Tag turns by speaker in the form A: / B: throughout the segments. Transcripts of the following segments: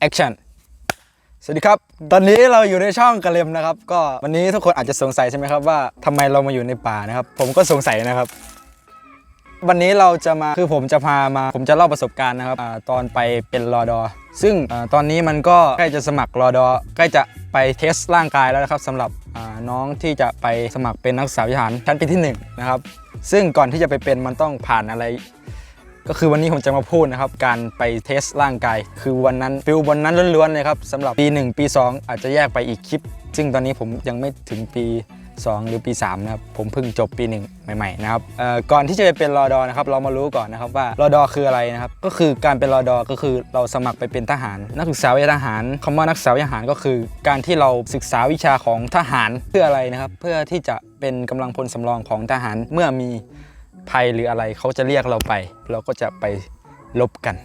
A: แอคชั่นสวัสดีครับ ตอนนี้เราอยู่ในช่องกระเลมนะครับ ก็วันนี้ทุกคนอาจจะสงสัยใช่ไหมครับว่าทำไมเรามาอยู่ในป่านะครับ ผมก็สงสัยนะครับ วันนี้เราจะมาคือผมจะพามา ผมจะเล่าประสบการณ์นะครับอตอนไปเป็นรอดอ ซึ่งอตอนนี้มันก็ใกล้จะสมัครรอดอใกล้จะไปเทสร่างกายแล้วนะครับสำหรับน้องที่จะไปสมัครเป็นนักศึกษาวิหารชั้นปีที่หนึ่งนะครับซึ่งก่อนที่จะไปเป็นมันต้องผ่านอะไร ก็คือวันนี้ผมจะมาพูดนะครับ การไปเทสร่างกาย คือวันนั้นฟิลวันนั้นล้วนๆเลยครับสำหรับปี 1 ปี 2 อาจจะแยกไปอีกคลิป ซึ่งตอนนี้ผมยังไม่ถึงปี 2 หรือปี 3 นะครับ ผมเพิ่งจบปี 1 ใหม่ๆนะครับก่อนที่จะไปเป็นรอดอนะครับ เรามารู้ก่อนนะครับว่ารอดอคืออะไรนะครับ ก็คือการเป็นรอดอก็คือเราสมัครไปเป็นทหาร นักศึกษาวิชาทหารคำว่านักศึกษาวิชาทหารก็คือ การที่เราศึกษาวิชาของทหารเพื่ออะไรนะครับ เพื่อที่จะเป็นกำลังพลสำรองของทหารเมื่อมี ภัยหรืออะไรเขาจะเรียกเราไป เราก็จะไปลบกัน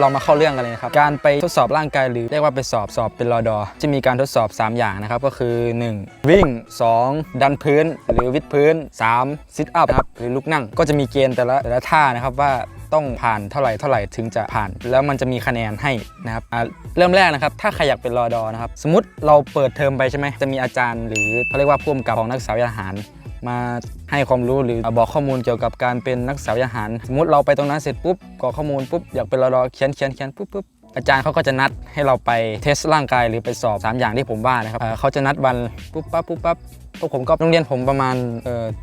A: เรามาเข้าเรื่องกันเลยนะครับ การไปทดสอบร่างกายหรือเรียกว่าไปสอบสอบเป็นรอดอ จะมีการทดสอบ 3 อย่างนะครับ ก็คือ 1. วิ่ง 2. ดันพื้น หรือวิดพื้น 3. ซิทอัพนะครับหรือลุกนั่ง ก็จะมีเกณฑ์แต่ละแต่ละท่านะครับว่าต้องผ่านเท่าไหร่เท่าไหร่ถึงจะผ่าน แล้วมันจะมีคะแนนให้นะครับเริ่มแรกนะครับ ถ้าใครอยากเป็นรอดอนะครับ สมมติเราเปิดเทอมไปใช่ไหมจะมีอาจารย์ หรือเขาเรียกว่าผู้กำกับของนักศึกษาวิทยาหาร มาให้ความรู้หรือบอกข้อมูลเกี่ยวกับการเป็นนักศึกษาวยาหารสมมติเราไปตรงนั้นเสร็จปุ๊บกรอกข้อมูลปุ๊บอยากเป็นรอดอเขียนเขียนเขียนปุ๊บปุ๊บอาจารย์เขาก็จะนัดให้เราไปเทสร่างกายหรือไปสอบ 3 อย่างที่ผมว่านะครับเขาจะนัดวันปุ๊บปั๊บปุ๊บปั๊บพวกผมก็โรงเรียนผมประมาณ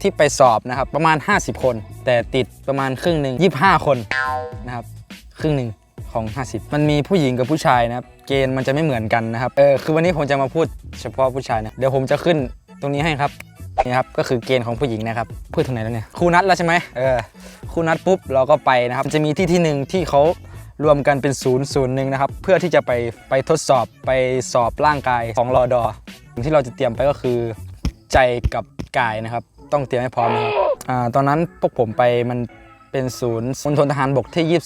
A: ที่ไปสอบนะครับประมาณ 50 คน แต่ติดประมาณครึ่งหนึ่ง25 คนนะครับครึ่งหนึ่งของ 50 มันมีผู้หญิงกับผู้ชายนะครับเกณฑ์มันจะไม่เหมือนกันนะครับเออคือวันนี้ผมจะมาพูดเฉพาะผู้ชายนะเดี๋ยวผมจะขึ้นตรงนี้ให้ครับ นี่ครับก็คือเกณฑ์ของผู้หญิงนะครับพูดถึงไหนแล้วเนี่ยครูนัดแล้วใช่ไหมเออครูนัดปุ๊บเราก็ไปนะครับจะมีที่ที่หนึ่งที่เขารวมกันเป็นศูนย์ศูนย์หนึ่งนะครับเพื่อที่จะไปไปทดสอบไปสอบร่างกายของรอดอสิ่งที่เราจะเตรียมไปก็คือใจกับกายนะครับ ต้องเตรียมให้พร้อมนะครับอ่าตอนนั้นพวกผมไปมันเป็นศูนย์มณฑลทหารบกที่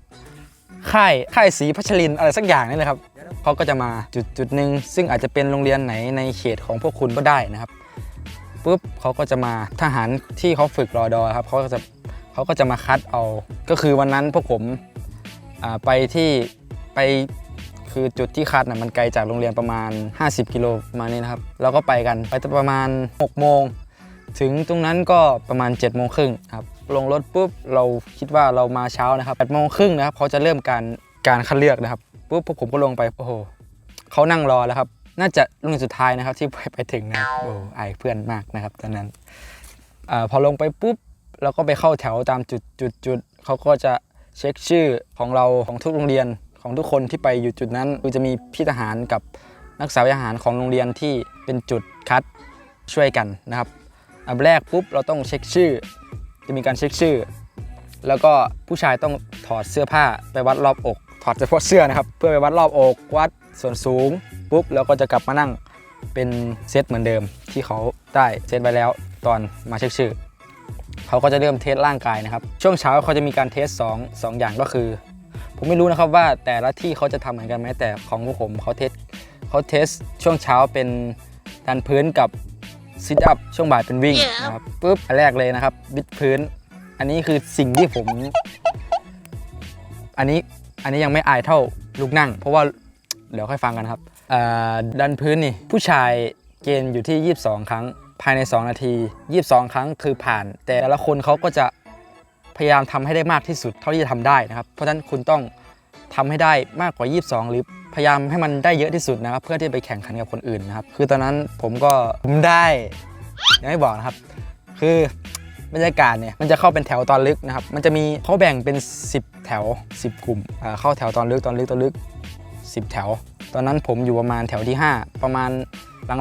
A: 23 ค่ายค่ายศรีพัชรินอะไรสักอย่างนี่แหละครับเขาก็จะมาจุดจุดหนึ่งซึ่งอาจจะเป็นโรงเรียนไหนในเขตของพวกคุณก็ได้นะครับ ปุ๊บเขาก็จะมาทหารที่เขาฝึกรอดอครับเขาก็จะเขาก็จะมาคัดเอา ก็คือวันนั้นพวกผมไปที่ไปคือจุดที่คัดนะมันไกลจากโรงเรียนประมาณ 50 กิโลมานี้นะครับเราก็ไปกันไปประมาณ 6 โมง ถึงตรงนั้นก็ประมาณ7จ็ดโมงครึ่งครับลงรถปุ๊บเราคิดว่าเรามาเช้านะครับแปดโมงครึ่งนะครับเขาจะเริ่มการการคัดเลือกนะครับปุ๊บพวกผมก็ลงไปโอ้โหเขานั่งรอแล้วครับ น่าจะโรุ่นสุดท้ายนะครับที่ไปไปถึงนะโอ้อายเพื่อนมากนะครับตอนนั้นอพอลงไปปุ๊บเราก็ไปเข้าแถวตามจุดจุดจุดเขาก็จะเช็คชื่อของเราของทุกโรงเรียนของทุกคนที่ไปอยู่จุดนั้นคือจะมีพี่ทหารกับนักศึกษาวทยาทหารของโรงเรียนที่เป็นจุดคัดช่วยกันนะครับอันแรกปุ๊บเราต้องเช็คชื่อ จะมีการเช็คชื่อ แล้วก็ผู้ชายต้องถอดเสื้อผ้าไปวัดรอบอก ถอดเฉพาะเสื้อนะครับ เพื่อไปวัดรอบอกวัด ส่วนสูงปุ๊บแล้วก็จะกลับมานั่งเป็นเซตเหมือนเดิมที่เขาได้เซตไว้แล้วตอนมาเช็คชื่อ เขาก็จะเริ่มเทสร่างกายนะครับ ช่วงเช้าเขาจะมีการเทส2องสองอย่างก็คือ ผมไม่รู้นะครับว่าแต่ละที่เขาจะทำเหมือนกันไหมแต่ของพวกผมเขาเทสเขาเทสช่วงเช้าเป็นดันพื้นกับซิทอัพช่วงบ่ายเป็นวิ่งนะครับปุ๊บอันแรกเลยนะครับบิดพื้น อันนี้คือสิ่งที่ผม อันนี้อันนี้ยังไม่อายเท่าลูกนั่ง เพราะว่า เดี๋ยวค่อยฟังกันครับดันพื้นนี่ผู้ชายเกณฑ์อยู่ที่ 22 ครั้ง ภายใน 2 นาที 22 ครั้งคือผ่าน แต่ละคนเขาก็จะพยายามทำให้ได้มากที่สุดเท่าที่จะทำได้นะครับ เพราะฉะนั้นคุณต้องทำให้ได้มากกว่า 22 หรือพยายามให้มันได้เยอะที่สุดนะครับ เพื่อที่ไปแข่งขันกับคนอื่นนะครับ คือตอนนั้นผมก็ผมได้ยังไม่บอกนะครับ คือบรรยากาศเนี่ยมันจะเข้าเป็นแถวตอนลึกนะครับ มันจะมีเขาแบ่งเป็น 10 แถว 10 กลุ่มเข้าแถวตอนลึกตอนลึกตอนลึก 10 แถว ตอนนั้นผมอยู่ประมาณแถวที่ 5 ประมาณ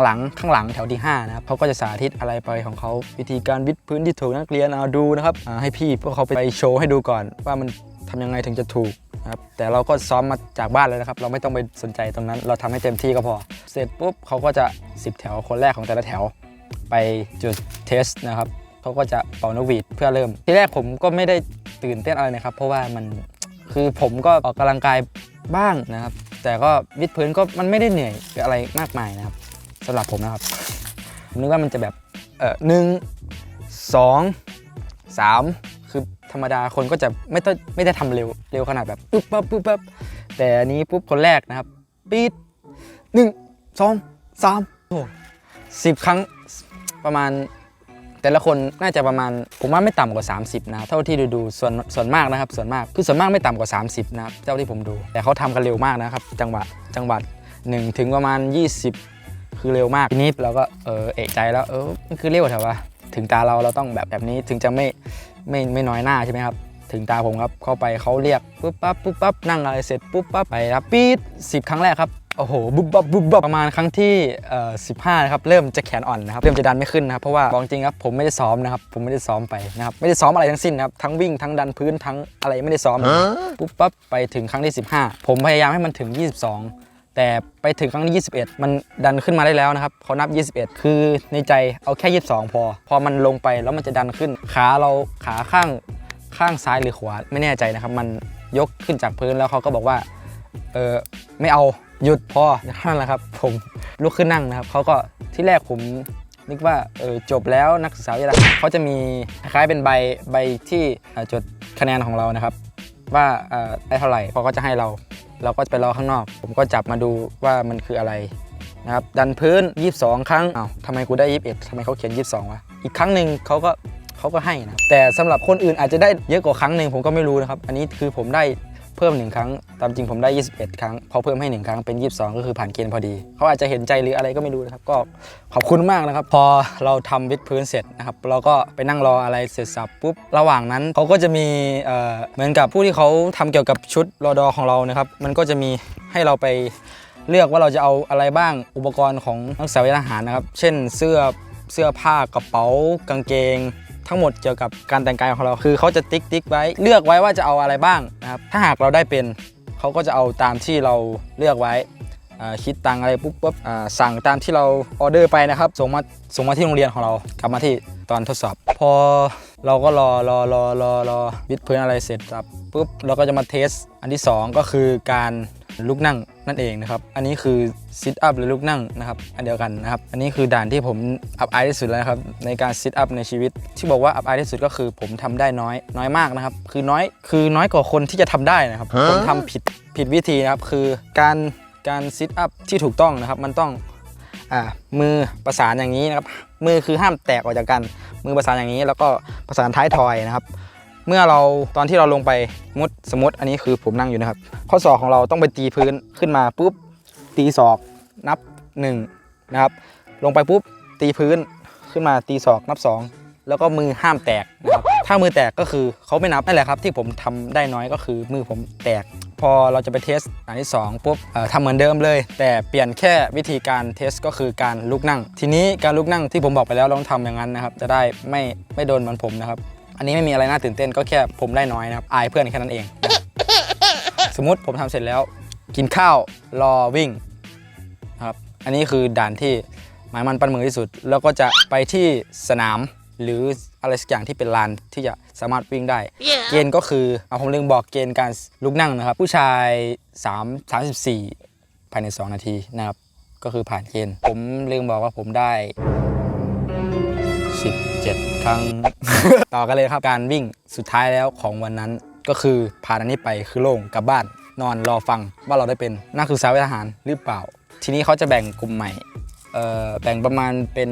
A: หลังๆ ข้างหลังแถวที่5นะครับเขาก็จะสาธิตอะไรไปของเขาวิธีการวิดพื้นที่ถูกนักเรียนเอาดูนะครับให้พี่พวกเขาไปโชว์ให้ดูก่อน ว่ามันทำยังไงถึงจะถูกนะครับแต่เราก็ซ้อมมาจากบ้านเลยนะครับ เราไม่ต้องไปสนใจตรงนั้น เราทำให้เต็มที่ก็พอ เสร็จปุ๊บเขาก็จะ 10 แถวคนแรกของแต่ละแถว ไปจุดเทสนะครับเขาก็จะเป่านกหวีดเพื่อเริ่ม ที่แรกผมก็ไม่ได้ตื่นเต้นอะไรนะครับ เพราะว่ามันคือผมก็ออกกำลังกายบ้างนะครับ แต่ก็วิดพื้นก็มันไม่ได้เหนื่อยออะไรมากมายนะครับสำหรับผมนะครับผมนึกว่ามันจะแบบเออหนึ่งสองสามคือธรรมดาคนก็จะไม่ต้องไม่ได้ทำเร็วเร็วขนาดแบบปุ๊บปั๊บปุ๊บปั๊บแต่อันนี้ปุ๊บคนแรกนะครับปีดหนึ่งสองสามโอ้สิบครั้งประมาณ แต่ละคนน่าจะประมาณ ผมว่าไม่ต่ำกว่า 30 นะ เท่าที่ดูดูส่วนส่วนมากนะครับ ส่วนมากคือส่วนมากไม่ต่ำกว่า 30 นะครับเท่าที่ผมดู แต่เขาทำกันเร็วมากนะครับ จังหวะจังหวัด1ถึงประมาณ 20 คือเร็วมากทีนี้เราก็เออเอกใจแล้วเออมันคือเร็วเถอะวะถึงตาเราเราต้องแบบแบบนี้ถึงจะไม่ไม่ไม่น้อยหน้าใช่ไหมครับ ถึงตาผมครับเข้าไปเขาเรียกปุ๊บปั๊บปุ๊บปั๊บนั่งอะไรเสร็จปุ๊บปั๊บไปครับปี๊ดสิบครั้งแรกครับโอ้โหบุ๊บบับบุ๊บบับประมาณครั้งที่เอ่อสิบห้านะครับเริ่มจะแขนอ่อนนะครับเริ่มจะดันไม่ขึ้นนะครับเพราะว่าบอกจริงครับผมไม่ได้ซ้อมนะครับผมไม่ได้ซ้อมไปนะครับไม่ได้ซ้อมอะไรทั้งสิ้นนะครับทั้งวิ่งทั้งดันพื้นทั้งอะไรไม่ได้ซ้อมนะครับปุ๊บปั๊บไปถึงครั้งที่ 15 ผมพยายามให้มันถึง 22 แต่ไปถึงครั้งที่21 มันดันขึ้นมาได้แล้วนะครับเขานับ 21 คือในใจเอาแค่ 22 พอ พอมันลงไปแล้วมันจะดันขึ้นขาเราขาข้าง ข้างซ้ายหรือขวาไม่แน่ใจนะครับ มันยกขึ้นจากพื้นแล้วเขาก็บอกว่าเออไม่เอาหยุดพอนั่นแหละครับ ผมลุกขึ้นนั่งนะครับเขาก็ที่แรกผมนึกว่าเออจบแล้วนักศึกษาวิทยาลัยเขาจะมีคล้ายเป็นใบใบที่จดคะแนนของเรานะครับ ว่าได้เท่าไหร่เขาก็จะให้เรา เราก็ไปรอข้างนอก ผมก็จับมาดูว่ามันคืออะไรนะครับดันพื้น 22 ครั้งอ้าวทำไมกูได้ 21ทำไมเขาเขียน 22วะอีกครั้งหนึ่งเขาก็ เขาก็ให้นะแต่สำหรับคนอื่นอาจจะได้เยอะกว่าครั้งหนึ่งผมก็ไม่รู้นะครับ อันนี้คือผมได้เพิ่มหนึ่งครั้ง ตามจริงผมได้ 21 ครั้งพอเพิ่มให้หนึ่งครั้งเป็น 22 ก็คือผ่านเกณฑ์พอดี เขาอาจจะเห็นใจหรืออะไรก็ไม่รู้นะครับ ก็ขอบคุณมากนะครับ พอเราทำวิดพื้นเสร็จนะครับ เราก็ไปนั่งรออะไรเสร็จสับปุ๊บ ระหว่างนั้นเขาก็จะมีเเหมือนกับผู้ที่เขาทำเกี่ยวกับชุดรอดอของเรานะครับ มันก็จะมีให้เราไปเลือกว่าเราจะเอาอะไรบ้างอุปกรณ์ของนักศึกษาวิทยาทหารนะครับ เช่นเสื้อเสื้อผ้ากระเป๋ากางเกง ทั้งหมดเกี่ยวกับการแต่งกายของเราคือเขาจะติ๊กติ๊กไว้เลือกไว้ว่าจะเอาอะไรบ้างนะครับถ้าหากเราได้เป็นเขาก็จะเอาตามที่เราเลือกไว้คิดตังอะไรปุ๊บปุ๊บสั่งตามที่เราออเดอร์ไปนะครับส่งมาส่งมาที่โรงเรียนของเรากลับมาที่ตอนทดสอบ พอเราก็รอรอรอรอรอวิดพื้นอะไรเสร็จครับปุ๊บเราก็จะมาเทสอันที่สองก็คือการลุกนั่ง นั่นเองนะครับ อันนี้คือซิทอัพหรือลุกนั่งนะครับ อันเดียวกันนะครับ อันนี้คือด่านที่ผมอับอายที่สุดแล้วนะครับในการซิทอัพในชีวิต ที่บอกว่าอับอายที่สุดก็คือผมทำได้น้อยน้อยมากนะครับ คือน้อยคือน้อยกว่าคนที่จะทำได้นะครับ ผมทำผิดผิดวิธีนะครับ คือการการซิทอัพที่ถูกต้องนะครับ มันต้องอ่ามือประสานอย่างนี้นะครับ มือคือห้ามแตกออกจากกัน มือประสานอย่างนี้ แล้วก็ประสานท้ายทอยนะครับ เมื่อเราตอนที่เราลงไปมุดสมมติอันนี้คือผมนั่งอยู่นะครับ ข้อศอกของเราต้องไปตีพื้นขึ้นมาปุ๊บตีศอกนับ1นะครับลงไปปุ๊บตีพื้นขึ้นมาตีศอกนับ 2 แล้วก็มือห้ามแตกนะครับถ้ามือแตกก็คือเขาไม่นับนั่นแหละครับ ที่ผมทำได้น้อยก็คือมือผมแตก พอเราจะไปเทสอันที่2ปุ๊บทำเหมือนเดิมเลย แต่เปลี่ยนแค่วิธีการเทสก็คือการลุกนั่ง ทีนี้การลุกนั่งที่ผมบอกไปแล้วเราต้องทำอย่างนั้นนะครับ จะได้ไม่ไม่โดนเหมือนผมนะครับ อันนี้ไม่มีอะไรน่าตื่นเต้นก็แค่ผมได้น้อยนะครับอายเพื่อนแค่นั้นเอง สมมุติผมทำเสร็จแล้ว กินข้าวรอวิ่งนะครับอันนี้คือด่านที่หมายมันปั้นมือที่สุด แล้วก็จะไปที่สนามหรืออะไรสักอย่างที่เป็นลานที่จะสามารถวิ่งได้เกณฑ์ก็คือเอาผมลืมบอกเกณฑ์การลุกนั่งนะครับ ผู้ชาย 3 34 ภายใน 2 นาทีนะครับ ก็คือผ่านเกณฑ์ ผมลืมบอกว่าผมได้ ทั้ง ต่อกันเลยครับการวิ่งสุดท้ายแล้วของวันนั้นก็คือผ่านอันนี้ไปคือโล่งกลับบ้าน นอนรอฟังว่าเราได้เป็นนักศึกษาวิทยาหารหรือเปล่า ทีนี้เขาจะแบ่งกลุ่มใหม่แบ่งประมาณเป็น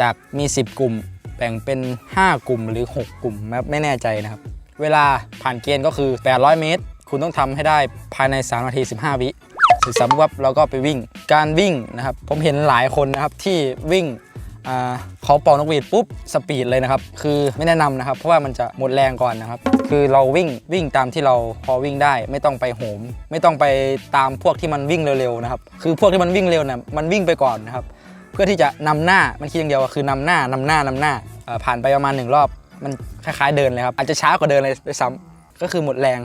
A: จากมี 10 กลุ่ม แบ่งเป็น 5 กลุ่มหรือ 6 กลุ่มไม่แน่ใจนะครับ เวลาผ่านเกณฑ์ก็คือ 800 เมตร คุณต้องทำให้ได้ภายใน 3 นาที 15 วิสร็จสับวับเราก็ไปวิ่ง การวิ่งนะครับ ผมเห็นหลายคนนะครับที่วิ่ง เขาเป่านกหวีดปุ๊บสปีดเลยนะครับ คือไม่แนะนำนะครับ เพราะว่ามันจะหมดแรงก่อนนะครับ คือเราวิ่งวิ่งตามที่เราพอวิ่งได้ ไม่ต้องไปโหม ไม่ต้องไปตามพวกที่มันวิ่งเร็วๆนะครับ คือพวกที่มันวิ่งเร็วเนี่ยมันวิ่งไปก่อนนะครับ เพื่อที่จะนำหน้ามันคิดอย่างเดียวคือนำหน้านำหน้านำหน้าผ่านไปประมาณหนึ่งรอบ มันคล้ายๆเดินเลยครับอาจจะช้ากว่าเดินเลยด้วยซ้ำก็คือหมดแรง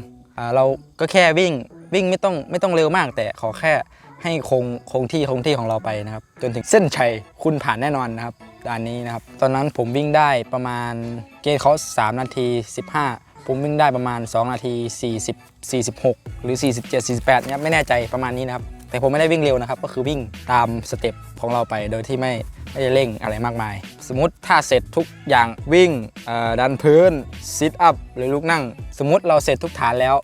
A: เราก็แค่วิ่งวิ่งไม่ต้องไม่ต้องเร็วมากแต่ขอแค่ ให้คงคงที่คงที่ของเราไปนะครับ จนถึงเส้นชัยคุณผ่านแน่นอนนะครับด่านนี้นะครับ ตอนนั้นผมวิ่งได้ประมาณเกณฑ์เขา3 นาที 15 ผมวิ่งได้ประมาณ 2 นาที 40 46 หรือ 47 48เนี่ยไม่แน่ใจประมาณนี้นะครับ แต่ผมไม่ได้วิ่งเร็วนะครับ ก็คือวิ่งตามสเต็ปของเราไปโดยที่ไม่ไม่ได้เร่งอะไรมากมาย สมมติถ้าเสร็จทุกอย่างวิ่งดันพื้นซิทอัพหรือลุกนั่ง สมมติเราเสร็จทุกฐานแล้ว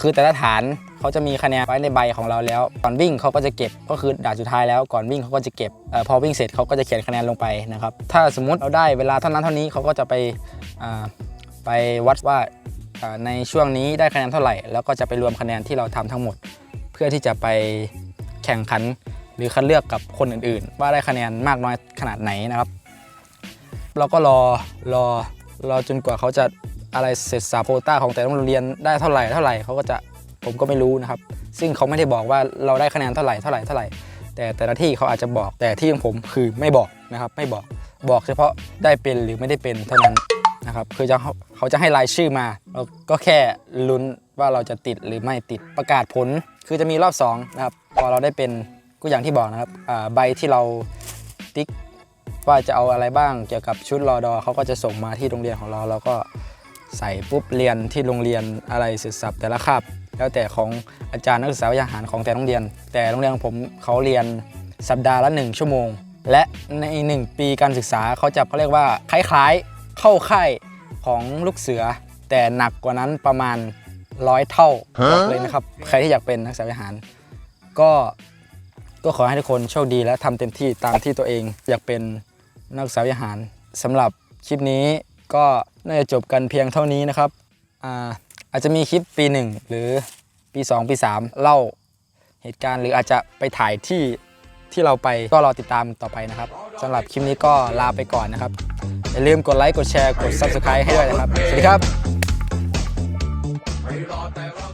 A: คือแต่ละฐานเขาจะมีคะแนนไว้ในใบของเราแล้ว ก่อนวิ่งเขาก็จะเก็บก็คือด่านสุดท้ายแล้วก่อนวิ่งเขาก็จะเก็บอพอวิ่งเสร็จเขาก็จะเขียนคะแนนลงไปนะครับถ้าสมมติเราได้เวลาเท่านั้นเท่านี้เขาก็จะไปไปวัดว่าอ่าในช่วงนี้ได้คะแนนเท่าไหร่ แล้วก็จะไปรวมคะแนนที่เราทำทั้งหมด เพื่อที่จะไป แข่งขันหรือคัดเลือกกับคนอื่นๆ ว่าได้คะแนนมากน้อยขนาดไหนนะครับ เราก็รอรอรอจนกว่าเขาจะอะไรเสร็จสับโควต้าของแต่ละโรงเรียนได้เท่าไหร่เท่าไหร่เขาก็จะผมก็ไม่รู้นะครับ ซึ่งเขาไม่ได้บอกว่าเราได้คะแนนเท่าไหร่เท่าไหร่เท่าไหร่ แต่แต่ละที่เขาอาจจะบอกแต่ที่ของผมคือไม่บอกนะครับไม่บอกบอกเฉพาะได้เป็นหรือไม่ได้เป็นเท่านั้นนะครับคือจะเขาเขาจะให้รายชื่อมาเราก็แค่ลุ้น ว่าเราจะติดหรือไม่ติดประกาศผล คือจะมีรอบสองนะครับพอเราได้เป็นก็อย่างที่บอกนะครับใบที่เราติ๊กว่าจะเอาอะไรบ้างเกี่ยวกับชุดรอดอเขาก็จะส่งมาที่โรงเรียนของเราแล้วก็ใส่ปุ๊บเรียนที่โรงเรียนอะไรเสร็จสับแต่ละคาบแล้วแต่ของอาจารย์นักศึกษาวิทยาหารของแต่โรงเรียน แต่โรงเรียนของผมเขาเรียนสัปดาห์ละ 1 ชั่วโมง และใน 1 ปีการศึกษาเขาจะเขาเรียกว่าคล้ายๆ เข้าค่ายของลูกเสือ แต่หนักกว่านั้นประมาณ ร้อยเท่าบอกเลยนะครับ ใครที่อยากเป็นนักศึกษาวิทยาหาร ก็ก็ขอให้ทุกคนโชคดีและทำเต็มที่ตามที่ตัวเองอยากเป็นนักศึกษาวิทยาหารสำหรับคลิปนี้ก็น่าจะจบกันเพียงเท่านี้นะครับอ่าอาจจะมีคลิปปี 1 หรือปี 2 ปี 3 เล่าเหตุการณ์หรืออาจจะไปถ่ายที่ที่เราไปก็รอติดตามต่อไปนะครับสำหรับคลิปนี้ก็ลาไปก่อนนะครับ อย่าลืมกดไลค์ กดแชร์ กด Subscribe ให้ด้วยนะครับ สวัสดีครับ
B: Reload the that.